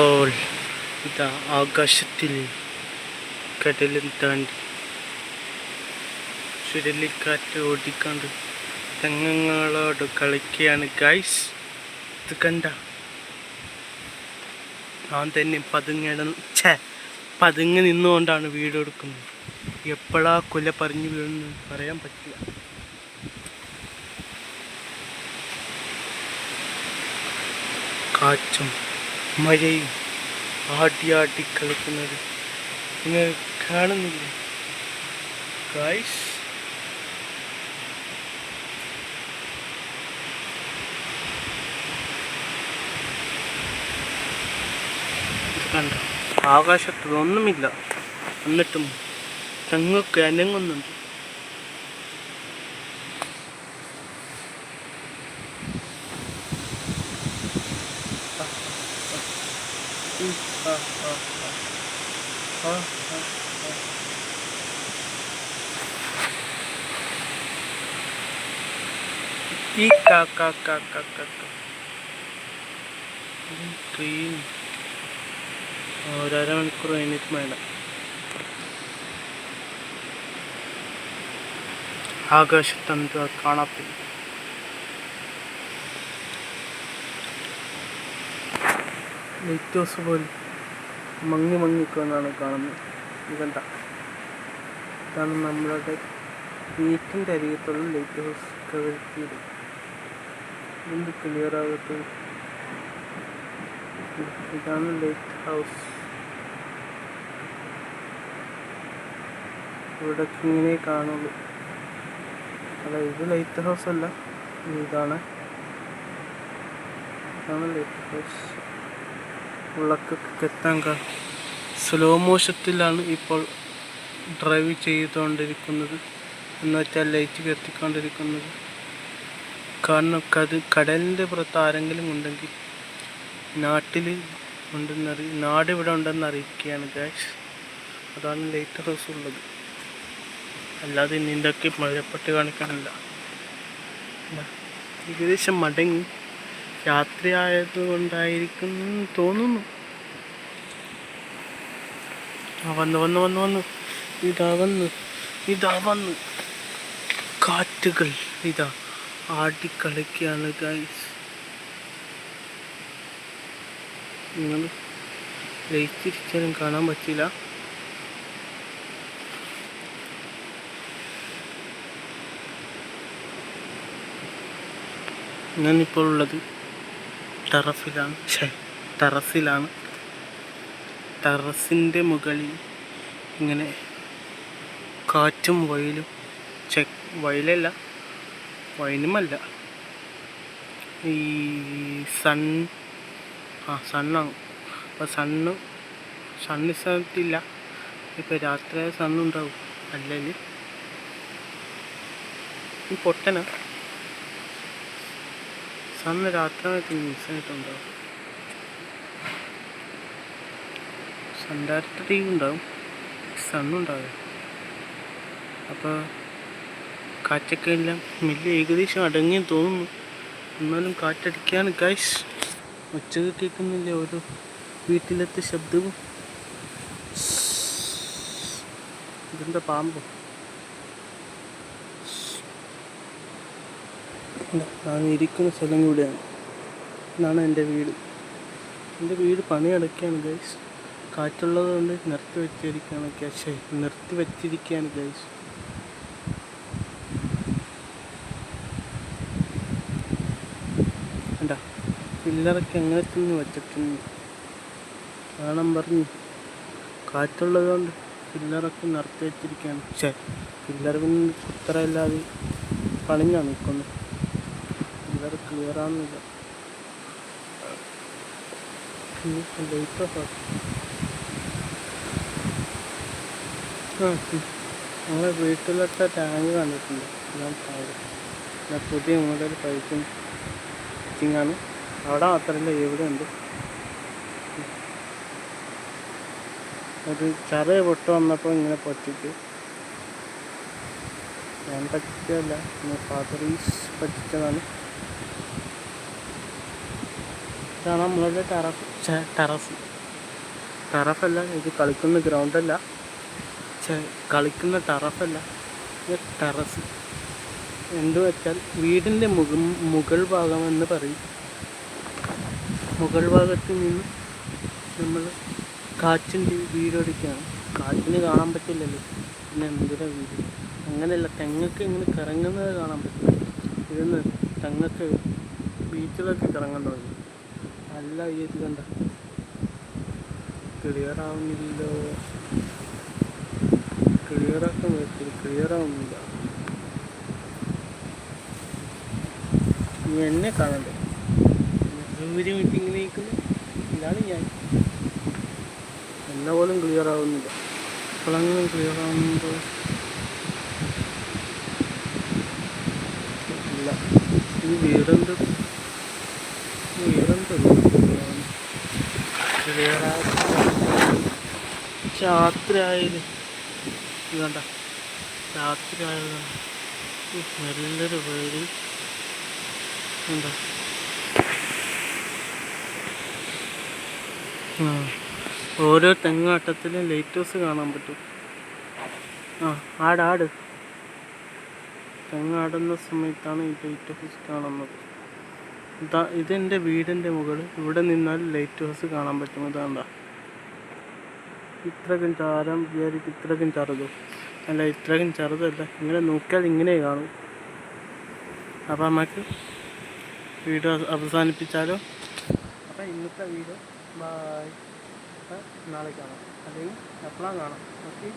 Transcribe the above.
ഇപ്പോൾ ഇതാ ആകാശത്തിൽ കടലും താണ്ടി ചുഴലിക്കാറ്റ് ഓടിക്കൊണ്ട് തെങ്ങങ്ങളോട് കളിക്കുകയാണ്. ഗൈസ് ഇത് കണ്ട? ഞാൻ തന്നെ പതുങ്ങിട ഛേ പതുങ്ങി നിന്നുകൊണ്ടാണ് വീഡിയോ എടുക്കുന്നത്. എപ്പോഴാ കൊല പറഞ്ഞു വീഴുന്നു പറയാൻ പറ്റില്ല. കാറ്റും മഴയും ആടി ആടി കളിക്കുന്നത്. നിങ്ങൾ കാണുന്നില്ല? ഗൈസ് കണ്ട? ആകാശത്ത് എന്നിട്ടും തെങ്ങൊക്കെ അനങ്ങുന്നുണ്ട്. കാ കാ കാ കാ കാ. ഉം, ക്രീം ഒരര മണിക്കൂർ കഴിഞ്ഞിട്ട് വേണ്ട. ആകാശത്തെന്താ കാണത്തില്ല ലൈറ്റ് ഹൗസ് പോലെ മങ്ങി മങ്ങിക്കൊണ്ടാണ് കാണുന്നത്. ഇതെന്ത ഇതാണ് നമ്മളുടെ വീട്ടിന്റെ അരികത്തുള്ള ലൈറ്റ് ഹൗസ് കവിഴ്ത്തിയത് എന്ത് ക്ലിയർ ആകട്ടെ. ഇതാണ് ലൈറ്റ് ഹൗസ് ഇവിടെ ഇങ്ങനെ കാണുള്ളൂ. അല്ല ഇത് ലൈറ്റ് ഹൗസ് അല്ല ഇതാണ്. ഇതാണ് ലൈറ്റ് ഹൗസ് ഉള്ളക്കൊക്കെ എത്താൻ സ്ലോ മോഷത്തിലാണ് ഇപ്പോൾ ഡ്രൈവ് ചെയ്തുകൊണ്ടിരിക്കുന്നത്. എന്ന് വെച്ചാൽ ലൈറ്റ് കത്തിക്കൊണ്ടിരിക്കുന്നത്. കാരണം കത് കടലിന്റെ പുറത്ത് ആരെങ്കിലും ഉണ്ടെങ്കിൽ നാട്ടിൽ ഉണ്ടെന്നറി നാട് ഇവിടെ ഉണ്ടെന്ന് അറിയിക്കുകയാണ് ഗാഷ് അതാണ് ലൈറ്റ് ഹൗസ് ഉള്ളത്. അല്ലാതെ നിന്റെയൊക്കെ മഴപ്പെട്ട് കാണിക്കാനല്ല ഏകദേശം മടങ്ങി. രാത്രി ആയതുകൊണ്ടായിരിക്കും എന്ന് തോന്നുന്നു. ആ വന്ന് വന്നു വന്നു വന്നു. ഇതാ വന്നു ഇതാ വന്നു. കാറ്റുകൾ ഇതാ ആടിക്കളിക്കുകയാണ് ഗൈസ് നിങ്ങൾ ലയിച്ചിരിക്കാനും കാണാൻ പറ്റില്ല. ഞാനിപ്പോൾ ഉള്ളത് ടെറസിലാണ് ടെറസിലാണ് ടെറസിന്റെ മുകളിൽ ഇങ്ങനെ കാറ്റും വയലും ചെ വയലല്ല വയലുമല്ല. ഈ സൺ ആ സണ്ണാണ്. അപ്പോൾ സണ്ണ് സണ്ണ് സ്ഥലത്തില്ല ഇപ്പോൾ രാത്രി സണ്ണുണ്ടാവും. അല്ലെങ്കിൽ ഈ പൊട്ടനാ. സണ്ണ് രാത്രി മിസ്സായിട്ടുണ്ടാവും സൺ ഡയറക്റ്റ് ടി ഉണ്ടാവും. സണ്ണുണ്ടാവും അപ്പോൾ കാറ്റൊക്കെ എല്ലാം വലിയ ഏകദേശം അടങ്ങി തോന്നുന്നു. എന്നാലും കാറ്റടിക്കാണ് ഗൈസ് ഉച്ചയ്ക്ക് കേൾക്കുന്നില്ല ഓരോ വീട്ടിലത്തെ ശബ്ദവും? ഇതെന്താ പാമ്പോ ഇതാ, ഞാൻ ഇരിക്കുന്ന സ്ഥലം കൂടെയാണ്. ഇതാണ് എന്റെ വീട്. എന്റെ വീട് പണിയടക്കുകയാണ് ഗൈസ് കാറ്റുള്ളത് കൊണ്ട് നിർത്തി വെച്ചിരിക്കുകയാണ് പക്ഷേ നിർത്തി വെച്ചിരിക്കുകയാണ് ഗൈസ് എന്താ പില്ലറൊക്കെ അങ്ങനെ തന്നെ വെച്ചിട്ടുണ്ട്. കാണാൻ പറഞ്ഞു. കാറ്റുള്ളത് കൊണ്ട് പില്ലറൊക്കെ നിർത്തി വെച്ചിരിക്കുകയാണ് പക്ഷേ പില്ലർ പിന്നെ കുത്തറയില്ലാതെ പണിഞ്ഞാണ് നിൽക്കുന്നത് പില്ലർ ക്ലിയർ ആവുന്നില്ല. നമ്മളെ വീട്ടിലൊക്കെ ടാങ്ക് കണ്ടിട്ടുണ്ട്. ഞാൻ പുതിയ മോഡൽ പൈപ്പിംഗ് ഫിറ്റിങ്ങാണ് അവിടെ മാത്രമല്ല ഇവിടെ ഉണ്ട് ഒരു ചെറിയ പൊട്ട് വന്നപ്പോൾ ഇങ്ങനെ പൊട്ടിച്ച്. ഞാൻ പറ്റിച്ചല്ല ഫാദർ ഈസ് പറ്റിച്ചതാണ്. ഇതാണ് നമ്മളുടെ ടെറഫ് ടെറഫ് ടെറഫല്ല ഇത് കളിക്കുന്ന ഗ്രൗണ്ടല്ല. കളിക്കുന്ന ടെറഫല്ല ഇത് ടെറസ്. എന്ത് വെച്ചാൽ വീടിന്റെ മുക മുകൾ ഭാഗം എന്ന് പറയും. മുകൾ ഭാഗത്ത് നിന്ന് നമ്മൾ കാറ്റിന്റെ വീടൊടിക്കുകയാണ് കാറ്റിന് കാണാൻ പറ്റില്ലല്ലോ. പിന്നെ എന്തിനാ വീട്? അങ്ങനെയല്ല തെങ്ങൊക്കെ ഇങ്ങനെ കറങ്ങുന്നത് കാണാൻ പറ്റില്ല. ഇതൊന്ന് തെങ്ങൊക്കെ ബീച്ചിലൊക്കെ തുടങ്ങി. നല്ല ഇത് കണ്ട. ക്ലിയർ ആവുന്നില്ലോ ക്ലിയർ ആക്കാൻ പറ്റില്ല. ക്ലിയർ ആവുന്നില്ല എന്നെ കാണണ്ടേ? മീറ്റിങ്ങിന് നിൽക്കുന്നു ഇതാണ് ഞാൻ. എന്നെ പോലും ക്ലിയർ ആവുന്നില്ല ഇപ്പോഴെങ്കിലും ക്ലിയർ ആവുന്നുണ്ടോ ഇല്ല. ഈ വീടുണ്ട് ഈ വീടെന്ത് ക്ലിയർ രാത്രി ആയാലും ഇത് കണ്ട. രാത്രി ആയാലും നല്ലൊരു പേര് എന്താ ഓരോ തെങ്ങാട്ടത്തിലും ലൈറ്റ് ഹൗസ് കാണാൻ പറ്റും. ആ ആടാട് ആട്. തെങ്ങാടുന്ന സമയത്താണ് ഈ ലൈറ്റ് ഹൗസ് കാണുന്നത്. ഇതാ ഇതെന്റെ വീടിന്റെ മുകളിൽ ഇവിടെ നിന്നാൽ ലൈറ്റ് ഹൗസ് കാണാൻ പറ്റും ഇതാണ്ടാ ഇത്രക്കും ചാരം വിചാരിക്കും ഇത്രക്കും ചെറുതോ. അല്ല ഇത്രക്കും ചെറുതല്ല. ഇങ്ങനെ നോക്കിയാൽ ഇങ്ങനെ കാണും. അപ്പം നമുക്ക് വീഡിയോ അവസാനിപ്പിച്ചാലോ? അപ്പം ഇന്നത്തെ വീഡിയോ ബായ്. നാളെ കാണാം. അല്ലെങ്കിൽ എപ്പോഴാണ് കാണാം? ഓക്കെ.